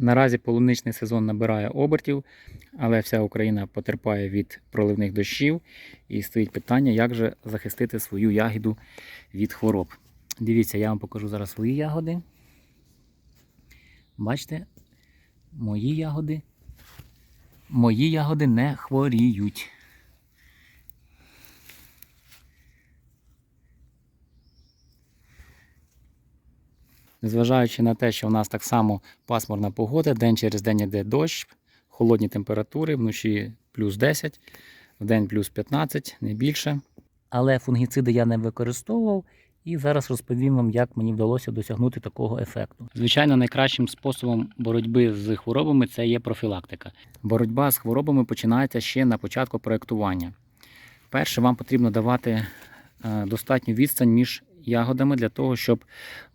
Наразі полуничний сезон набирає обертів, але вся Україна потерпає від проливних дощів і стоїть питання, як же захистити свою ягіду від хвороб. Дивіться, я вам покажу зараз свої ягоди. Бачите, мої ягоди. Мої ягоди не хворіють. Незважаючи на те, що у нас так само пасмурна погода, день через день йде дощ, холодні температури, вночі плюс 10, вдень плюс 15, не більше. Але фунгіциди я не використовував і зараз розповім вам, як мені вдалося досягнути такого ефекту. Звичайно, найкращим способом боротьби з хворобами це є профілактика. Боротьба з хворобами починається ще на початку проєктування. Перше, вам потрібно давати е, достатню відстань між ягодами для того, щоб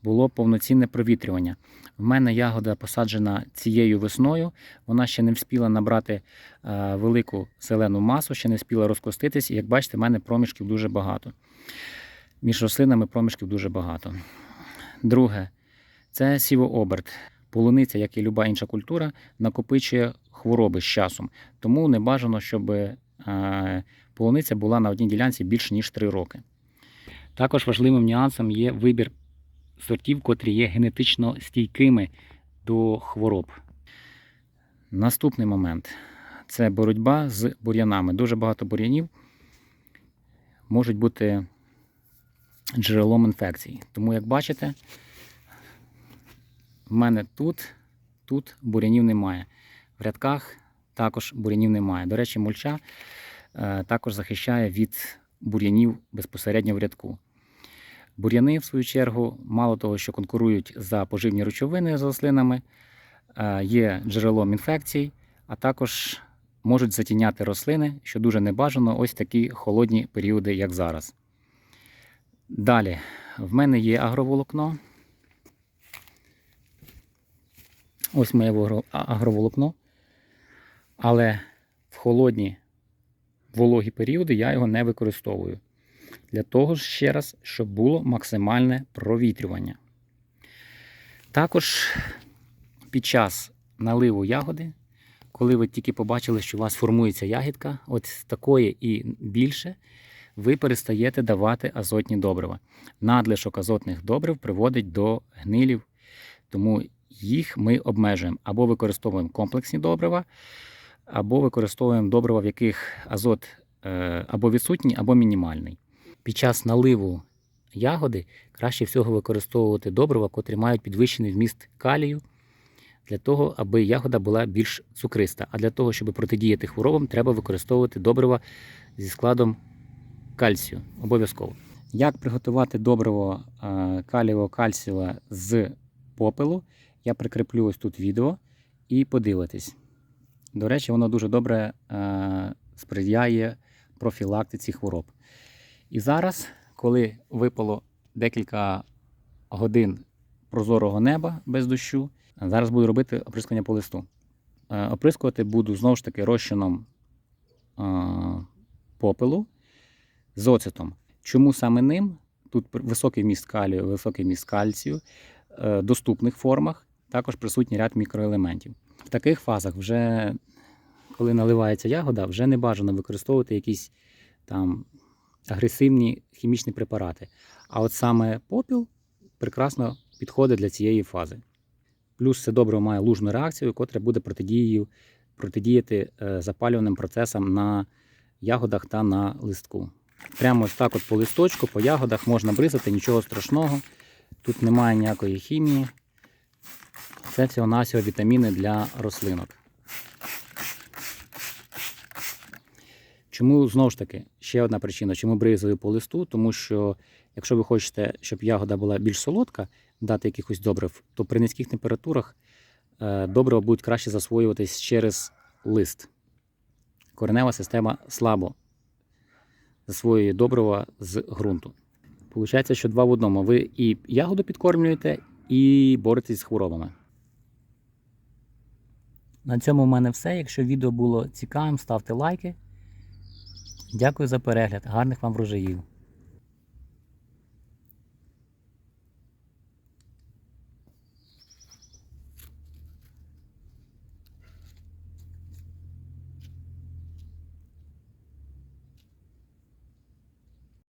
було повноцінне провітрювання. В мене ягода посаджена цією весною, вона ще не вспіла набрати е, велику зелену масу, ще не вспіла розкоститись. І як бачите, в мене проміжків дуже багато. Між рослинами проміжків дуже багато. Друге, це сівооберт. Полуниця, як і люба інша культура, накопичує хвороби з часом. Тому не бажано, щоб е, полуниця була на одній ділянці більше ніж 3 роки. Також важливим нюансом є вибір сортів, котрі є генетично стійкими до хвороб. Наступний момент це боротьба з бур'янами. Дуже багато бур'янів можуть бути джерелом інфекцій. Тому, як бачите, в мене тут, тут бур'янів немає. В рядках також бур'янів немає. До речі, мульча е, також захищає від бур'янів безпосередньо в рядку. Бур'яни, в свою чергу, мало того, що конкурують за поживні речовини з рослинами, е, є джерелом інфекцій, а також можуть затіняти рослини, що дуже небажано ось такі холодні періоди, як зараз. Далі, в мене є агроволокно. Ось моє агроволокно. Але в холодні вологі періоди я його не використовую. Для того ж ще раз, щоб було максимальне провітрювання. Також під час наливу ягоди, коли ви тільки побачили, що у вас формується ягідка, от такої і більше, ви перестаєте давати азотні добрива. Надлишок азотних добрив приводить до гнилів, тому їх ми обмежуємо або використовуємо комплексні добрива, або використовуємо добрива, в яких азот е, або відсутній, або мінімальний. Під час наливу ягоди краще всього використовувати добрива, котрі мають підвищений вміст калію, для того, аби ягода була більш цукриста. А для того, щоб протидіяти хворобам, треба використовувати добрива зі складом кальцію. Обов'язково. Як приготувати добриво е, калієво-кальцієве з попелу, я прикріплю ось тут відео і подивитесь. До речі, воно дуже добре е, сприяє профілактиці хвороб. І зараз, коли випало декілька годин прозорого неба без дощу, зараз буду робити оприскування по листу. Е, Оприскувати буду знову ж таки розчином е, попелу з оцетом. Чому саме ним? Тут високий міст калію, високий міст кальцію, е, доступних формах, також присутній ряд мікроелементів. В таких фазах, вже коли наливається ягода, вже не бажано використовувати якісь там агресивні хімічні препарати. А от саме попіл прекрасно підходить для цієї фази. Плюс це добре має лужну реакцію, котра буде протидією, протидіяти е, запалюваним процесам на ягодах та на листку. Прямо ось так от по листочку, по ягодах можна бризати, нічого страшного. Тут немає ніякої хімії. Це всього-навсього вітаміни для рослинок. Чому знову ж таки ще одна причина, чому бризую по листу, тому що якщо ви хочете, щоб ягода була більш солодка, дати якихось добрив, то при низьких температурах е, добрива будуть краще засвоюватись через лист. Коренева система слабо засвоює добрива з ґрунту. Получається, що два в одному. Ви і ягоду підкормлюєте, і боретесь з хворобами. На цьому в мене все. Якщо відео було цікавим, ставте лайки. Дякую за перегляд. Гарних вам врожаїв.